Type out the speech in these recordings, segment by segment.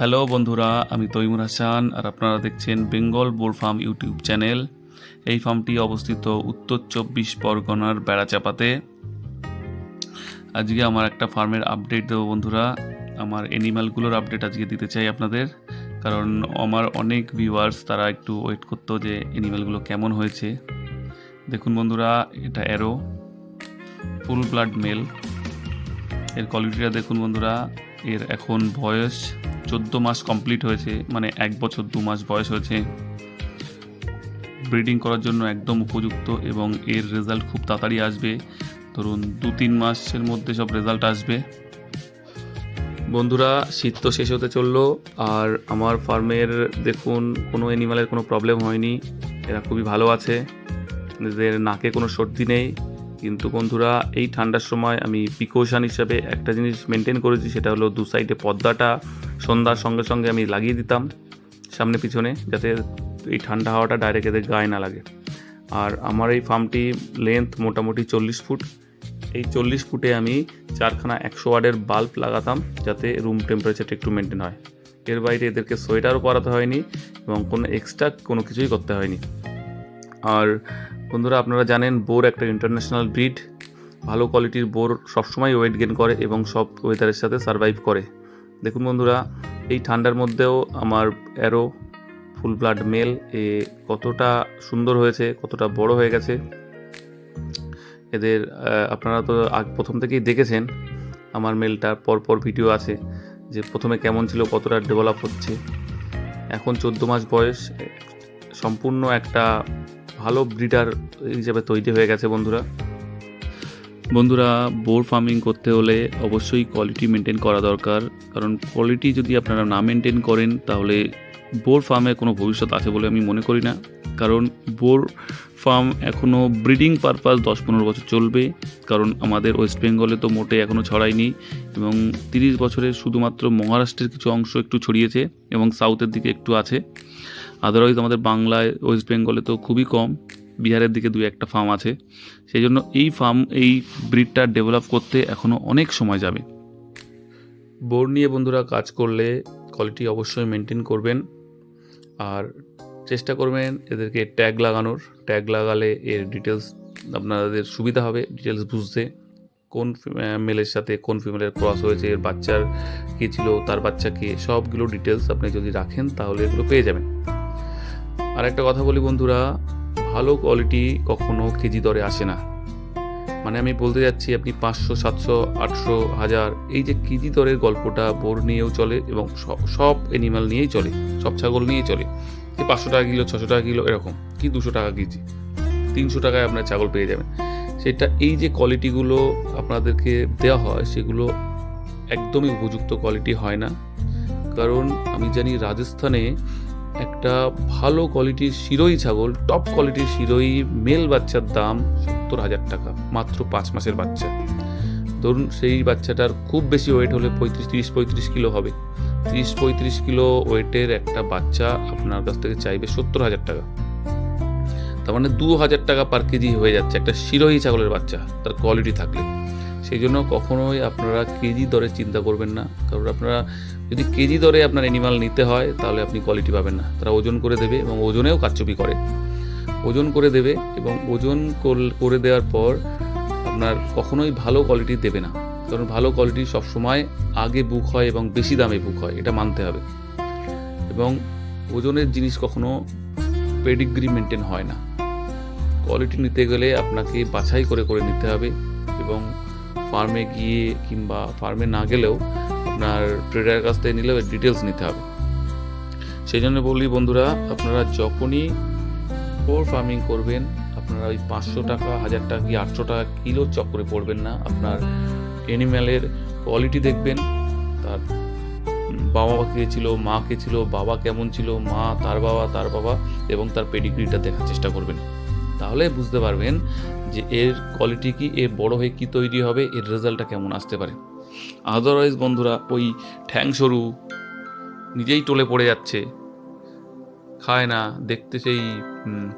Hello বন্ধুরা, আমি তৈমুর হাসান, আর আপনারা দেখছেন Bengal boar farm YouTube channel. এই ফার্মটি অবস্থিত উত্তর চব্বিশ পরগনার বেড়াচাপাতে। আজকে আমার একটা ফার্মের আপডেট দেবো বন্ধুরা। আমার অ্যানিমালগুলোর আপডেট আজকে দিতে চাই আপনাদের, কারণ আমার অনেক ভিউয়ার্স তারা একটু ওয়েট করতো যে অ্যানিমালগুলো কেমন হয়েছে। দেখুন বন্ধুরা, এটা অ্যারো ফুল ব্লাড মেল এর কোয়ালিটিটা দেখুন বন্ধুরা, এর এখন বয়স চোদ্দ মাস কমপ্লিট হয়েছে মানে এক বছর দু মাস বয়স হয়েছে। ব্রিডিং করার জন্য একদম উপযুক্ত এবং এর রেজাল্ট খুব তাড়াতাড়ি আসবে। ধরুন দু তিন মাসের মধ্যে সব রেজাল্ট আসবে। বন্ধুরা, শীত তো শেষ হতে চলল, আর আমার ফার্মের দেখুন কোনো অ্যানিমালের কোনো প্রবলেম হয়নি। এরা খুবই ভালো আছে, এদের নাকে কোনো সর্দি নেই। কিন্তু বন্ধুরা, এই ঠান্ডার সময় আমি প্রিকশন হিসাবে একটা জিনিস মেনটেন করেছি, সেটা হলো দু সাইডে পর্দাটা সন্ধ্যার সঙ্গে সঙ্গে আমি লাগিয়ে দিতাম সামনে পিছনে, যাতে এই ঠান্ডা হাওয়াটা ডাইরেক্ট এদের গায়ে না লাগে। আর আমার এই ফার্মটি লেন্থ মোটামুটি চল্লিশ ফুট। এই চল্লিশ ফুটে আমি চারখানা একশো ওয়ার্ডের বাল্ব লাগাতাম, যাতে রুম টেম্পারেচারটা একটু মেনটেন হয়। এর বাইরে এদেরকে সোয়েটারও পরাতে হয়নি এবং কোনো এক্সট্রা কোনো কিছুই করতে হয়নি। আর বন্ধুরা, আপনারা জানেন বোর একটা ইন্টারন্যাশনাল ব্রিড ভালো কোয়ালিটির বোর সবসময় ওয়েট গেন করে এবং সব ওয়েদারের সাথে সারভাইভ করে। দেখুন বন্ধুরা, এই ঠান্ডার মধ্যেও আমার অ্যারো ফুল ব্লাড মেল এ কতটা সুন্দর হয়েছে, কতটা বড় হয়ে গেছে। এদের আপনারা তো আগ, প্রথম থেকেই দেখেছেন আমার মেলটা পরপর ভিডিও আছে যে প্রথমে কেমন ছিল, কতটা ডেভেলপ হচ্ছে। এখন চোদ্দ মাস বয়স সম্পূর্ণ একটা ভালো ব্রিডার হিসেবে তৈরি হয়ে গেছে বন্ধুরা। বন্ধুরা, বোর ফার্মিং করতে হলে অবশ্যই কোয়ালিটি মেনটেন করা দরকার। কারণ কোয়ালিটি যদি আপনারা না মেনটেন করেন, তাহলে বোর ফার্মে কোনো ভবিষ্যৎ আছে বলে আমি মনে করি না। কারণ বোর ফার্ম এখনও ব্রিডিং পারপাস দশ পনেরো বছর চলবে। কারণ আমাদের ওয়েস্ট বেঙ্গলে তো মোটে এখনও ছড়ায়নি এবং তিরিশ বছরে শুধুমাত্র মহারাষ্ট্রের কিছু অংশ একটু ছড়িয়েছে এবং সাউথের দিকে একটু আছে। আদারওয়াইজ আমাদের বাংলায় ওয়েস্ট বেঙ্গলে তো খুবই কম। বিহারের দিকে দুই একটা ফার্ম আছে। সেই জন্য এই ফার্ম এই ব্রিডটা ডেভেলপ করতে এখনও অনেক সময় যাবে। বোর্ড নিয়ে বন্ধুরা কাজ করলে কোয়ালিটি অবশ্যই মেনটেন করবেন। আর চেষ্টা করবেন এদেরকে ট্যাগ লাগানোর। ট্যাগ লাগালে এর ডিটেলস আপনাদের সুবিধা হবে ডিটেলস বুঝতে। কোন মেলের সাথে কোন ফিমেলের ক্রস হয়েছে, এর বাচ্চার কে ছিল, তার বাচ্চা কে, সবগুলো ডিটেলস আপনি যদি রাখেন তাহলে এগুলো পেয়ে যাবেন। আর একটা কথা বলি বন্ধুরা ভালো কোয়ালিটি কখনো কেজি দরে আসে না। মানে আমি বলতে যাচ্ছি, আপনি পাঁচশো, সাতশো, আটশো, হাজার, এই যে কেজি দরের গল্পটা বোর নিয়েও চলে এবং সব সব অ্যানিমাল নিয়েই চলে, সব ছাগল নিয়েই চলে। যে পাঁচশো টাকা কিলো, ছশো টাকা কিলো, এরকম, কি দুশো টাকা কেজি? তিনশো টাকায় আপনার ছাগল পেয়ে যাবেন। সেটা এই যে কোয়ালিটিগুলো আপনাদেরকে দেওয়া হয়, সেগুলো একদমই উপযুক্ত কোয়ালিটি হয় না। কারণ আমি জানি রাজস্থানে একটা ভালো কোয়ালিটির শিরোই ছাগল টপ কোয়ালিটির শিরোই মেল বাচ্চার দাম সত্তর হাজার টাকা, মাত্র পাঁচ মাসের বাচ্চা। ধরুন সেই বাচ্চাটার খুব বেশি ওয়েট হলে পঁয়ত্রিশ, তিরিশ, পঁয়ত্রিশ কিলো হবে। তিরিশ, পঁয়ত্রিশ কিলো ওয়েটের একটা বাচ্চা আপনার কাছ থেকে চাইবে সত্তর হাজার টাকা। তার মানে দু হাজার টাকা পার কেজি হয়ে যাচ্ছে একটা শিরোহী ছাগলের বাচ্চা, তার কোয়ালিটি থাকলে। সেই জন্য কখনোই আপনারা কেজি দরে চিন্তা করবেন না। কারণ আপনারা যদি কেজি দরে আপনার অ্যানিমাল নিতে হয়, তাহলে আপনি কোয়ালিটি পাবেন না। তারা ওজন করে দেবে এবং ওজনেও কারচুপি করে। ওজন করে দেবে এবং ওজন কর- দেওয়ার পর আপনার কখনোই ভালো কোয়ালিটি দেবে না। কারণ ভালো কোয়ালিটি সবসময় আগে বুক হয় এবং বেশি দামে বুক হয়, এটা মানতে হবে। এবং ওজনের জিনিস কখনো পেডিগ্রি মেনটেন হয় না। কোয়ালিটি নিতে গেলে আপনাকে বাছাই করে করে নিতে হবে এবং ফার্মে গিয়ে কিংবা ফার্মে না গেলেও আপনার ট্রেডারের কাছ থেকে নিলেও ডিটেলস নিতে হবে। সেই জন্য বলি বন্ধুরা, আপনারা যখনই পোর ফার্মিং করবেন, আপনারা ওই পাঁচশো টাকা, হাজার টাকা কি আটশো টাকা কিলো চক্করে পড়বেন না। আপনার অ্যানিম্যালের কোয়ালিটি দেখবেন। তার বাবা কে ছিল, মা কে ছিল, বাবা কেমন ছিল, মা, তার বাবা তার বাবা এবং তার পেডিগ্রিটা দেখার চেষ্টা করবেন। তাহলে বুঝতে পারবেন যে এর কোয়ালিটি কি এ বড় হয়ে কি তৈরি হবে এর রেজাল্টটা কেমন আসতে পারে। আদারওয়াইজ বন্ধুরা ওই ঠ্যাং সরু নিজেই টলে পড়ে যাচ্ছে খায় না দেখতে সেই হুম,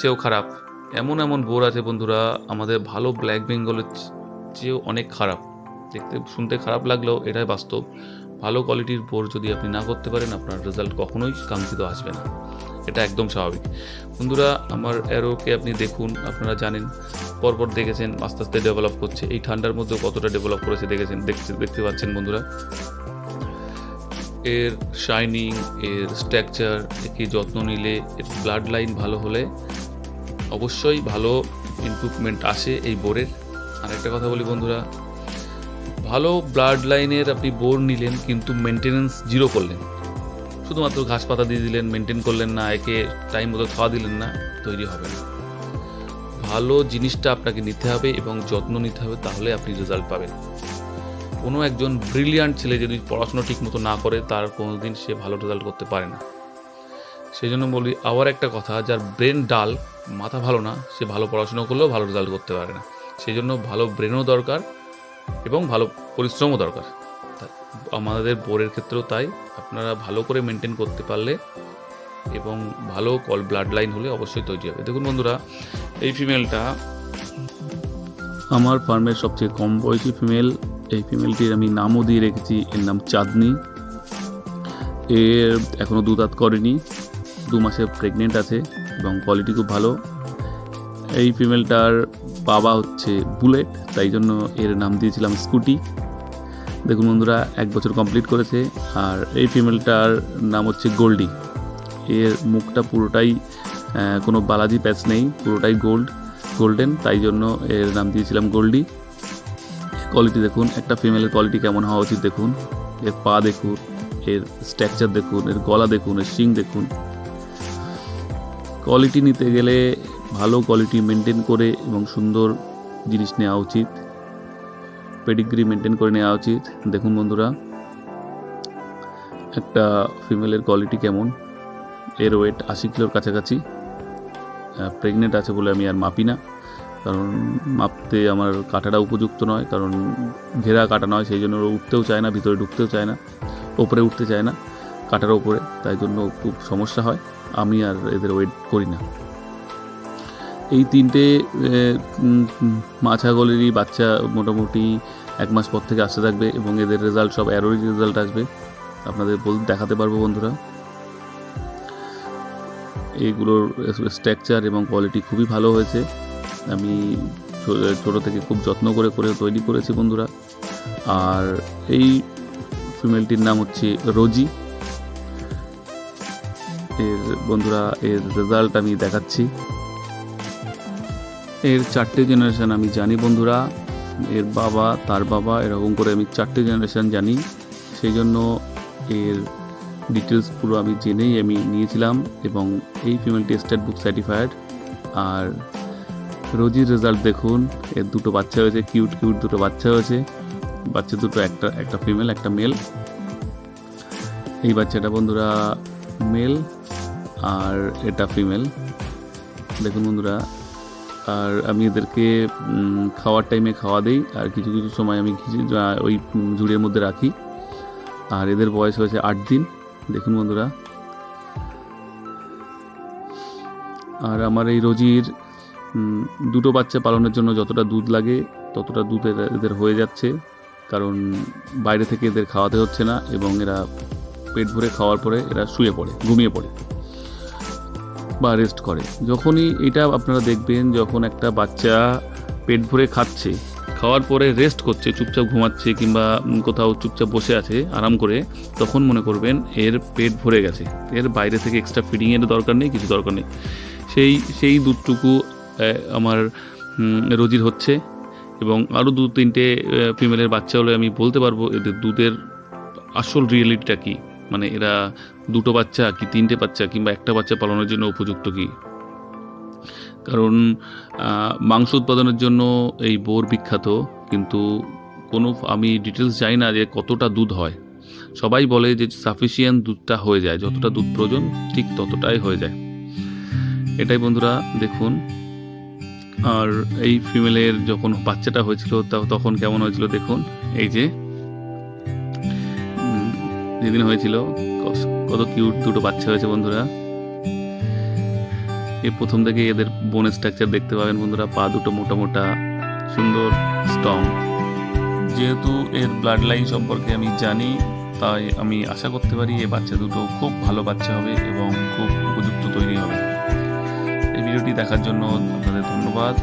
চেয়েও খারাপ। এমন এমন বোর আছে বন্ধুরা আমাদের ভালো ব্ল্যাক বেঙ্গলের চেয়েও অনেক খারাপ। দেখতে শুনতে খারাপ লাগলেও এটাই বাস্তব। ভালো কোয়ালিটির বোর যদি আপনি না করতে পারেন আপনার রেজাল্ট কখনোই কাঙ্ক্ষিত আসবে না। এটা একদম স্বাভাবিক। বন্ধুরা, আমার অ্যারোকে আপনি দেখুন, আপনারা জানেন, পরপর দেখেছেন, আস্তে আস্তে ডেভেলপ করছে এই ঠান্ডার মধ্যে কতটা ডেভেলপ করেছে দেখেছেন, দেখতে দেখতে পাচ্ছেন বন্ধুরা। এর শাইনিং এর স্ট্রাকচার একে যত্ন নিলে, এর ব্লাড লাইন ভালো হলে অবশ্যই ভালো ইমপ্রুভমেন্ট আসে এই বোরের। আর একটা কথা বলি বন্ধুরা, ভালো ব্লাড লাইনের আপনি বোর নিলেন, কিন্তু মেনটেনেন্স জিরো করলেন। শুধুমাত্র ঘাস পাতা দিয়ে দিলেন মেনটেন করলেন না, একে টাইম মতো খাওয়া দিলেন না, তৈরি হবে না। ভালো জিনিসটা আপনাকে নিতে হবে এবং যত্ন নিতে হবে, তাহলে আপনি রেজাল্ট পাবেন। কোনো একজন ব্রিলিয়ান্ট ছেলে যদি পড়াশোনা ঠিক মতো না করে, তার কোনোদিন সে ভালো রেজাল্ট করতে পারে না। সেই জন্য বলি, আবার একটা কথা, যার ব্রেন ডাল, মাথা ভালো না, সে ভালো পড়াশুনো করলেও ভালো রেজাল্ট করতে পারে না। সেই জন্য ভালো ব্রেনও দরকার এবং ভালো পরিশ্রমও দরকার। আমাদের বোরের ক্ষেত্রেও তাই। আপনারা ভালো করে মেনটেন করতে পারলে এবং ভালো কল ব্লাড লাইন হলে অবশ্যই তৈরি হবে। দেখুন বন্ধুরা, এই ফিমেলটা আমার ফার্মের সবচেয়ে কম বয়সী ফিমেল এই ফিমেলটির আমি নামও দিয়ে রেখেছি, এর নাম চাঁদনি। এর এখনও দুধাত করেনি, দু মাসে প্রেগনেন্ট আছে এবং কোয়ালিটি খুব ভালো। এই ফিমেলটার বাবা হচ্ছে বুলেট, তাই জন্য এর নাম দিয়েছিলাম স্কুটি। দেখুন বন্ধুরা, এক বছর কমপ্লিট করেছে, আর এই ফিমেলটার নাম হচ্ছে গোল্ডি এর মুখটা পুরোটাই কোনো বালাজি প্যাচ নেই, পুরোটাই গোল্ড গোল্ডেন তাই জন্য এর নাম দিয়েছিলাম গোল্ডি কোয়ালিটি দেখুন, একটা ফিমেলের কোয়ালিটি কেমন হওয়া উচিত দেখুন। এর পা দেখুন, এর স্ট্রাকচার দেখুন, এর গলা দেখুন, এর শিং দেখুন। কোয়ালিটি নিতে গেলে ভালো কোয়ালিটি মেনটেন করে এবং সুন্দর জিনিস নেওয়া উচিত। পেডিগ্রি মেনটেন করে নেওয়া উচিত। দেখুন বন্ধুরা, একটা ফিমেলের কোয়ালিটি কেমন? এর ওয়েট আশি কিলোর কাছাকাছি। প্রেগনেন্ট আছে বলে আমি আর মাপি না, কারণ মাপতে আমার কাটাটা উপযুক্ত নয়, কারণ ঘেরা কাটা নয়, সেই জন্য ওরা উঠতেও চায় না, ভিতরে ঢুকতেও চায় না, ওপরে উঠতে চায় না কাটার ওপরে, তাই জন্য খুব সমস্যা হয়। আমি আর এদের ওয়েট করি না। এই তিনটে মা ছাগলেরই বাচ্চা মোটামুটি এক মাস পর থেকে আসতে থাকবে এবং এদের রেজাল্ট সব অ্যারোরই রেজাল্ট আসবে। আপনাদের দেখাতে পারব বন্ধুরা। এইগুলোর স্ট্রাকচার এবং কোয়ালিটি খুবই ভালো হয়েছে। আমি ছোটো থেকে খুব যত্ন করে করে তৈরি করেছি বন্ধুরা। আর এই ফিমেলটির নাম হচ্ছে রোজি। এর বন্ধুরা, এর রেজাল্ট আমি দেখাচ্ছি। এর চারটে জেনারেশন আমি জানি বন্ধুরা। এর বাবা, তার বাবা, এরকম করে আমি চারটে জেনারেশন জানি। সেই জন্য এর ডিটেলস পুরো আমি জেনেই আমি নিয়েছিলাম এবং এই ফিমেলটি স্টেট বুক সার্টিফাইড আর রোজির রেজাল্ট দেখুন, এর দুটো বাচ্চা হয়েছে কিউট কিউট দুটো বাচ্চা হয়েছে। বাচ্চা দুটো একটা একটা ফিমেল একটা মেল এই বাচ্চাটা বন্ধুরা মেল আর এটা ফিমেল দেখুন বন্ধুরা আর আমি এদেরকে খাওয়ার টাইমে খাওয়া দিই, আর কিছু কিছু সময় আমি ওই ঝুড়ির মধ্যে রাখি। আর এদের বয়স হয়েছে আট দিন, দেখুন বন্ধুরা। আর আমার এই রোজির দুটো বাচ্চা পালনের জন্য যতটা দুধ লাগে, ততটা দুধ এদের হয়ে যাচ্ছে। কারণ বাইরে থেকে এদের খাওয়াতে হচ্ছে না এবং এরা পেট ভরে খাওয়ার পরে এরা শুয়ে পড়ে, ঘুমিয়ে পড়ে। বা রেস্ট করে। যখনই এটা আপনারা দেখবেন যখন একটা বাচ্চা পেট ভরে খাচ্ছে, খাওয়ার পরে রেস্ট করছে, চুপচাপ ঘুমাচ্ছে কিংবা কোথাও চুপচাপ বসে আছে, আরাম করে, তখন মনে করবেন এর পেট ভরে গেছে। এর বাইরে থেকে এক্সট্রা ফিডিংয়ের দরকার নেই, কিছু দরকার নেই। সেই সেই দুধটুকু আমার রোজির হচ্ছে এবং আরও দু তিনটে ফিমেলের বাচ্চা হলে আমি বলতে পারব এদের দুধের আসল রিয়েলিটিটা কী? মানে এরা দুটো বাচ্চা কি তিনটে বাচ্চা কিংবা একটা বাচ্চা পালনের জন্য উপযুক্ত কি? কারণ মাংস উৎপাদনের জন্য এই বোর বিখ্যাত, কিন্তু কোনো, আমি ডিটেলস জানি না যে কতটা দুধ হয়। সবাই বলে যে সাফিসিয়েন্ট দুধটা হয়ে যায়, যতটা দুধ প্রয়োজন ঠিক ততটাই হয়ে যায়। এটাই বন্ধুরা, দেখুন। আর এই ফিমেলের যখন বাচ্চাটা হয়েছিল তখন কেমন হয়েছিল দেখুন। এই যে যেদিন হয়েছিল কত কিউট দুটো বাচ্চা হয়েছে বন্ধুরা। এই প্রথম থেকে এদের বোনের স্ট্রাকচার দেখতে পাবেন বন্ধুরা, পা দুটো মোটা মোটা, সুন্দর স্ট্রং যেহেতু এর ব্লাড লাইন সম্পর্কে আমি জানি, তাই আমি আশা করতে পারি এই বাচ্চা দুটো খুব ভালো বাচ্চা হবে এবং খুব উপযুক্ত তৈরি হবে। এই ভিডিওটি দেখার জন্য আপনাদের ধন্যবাদ।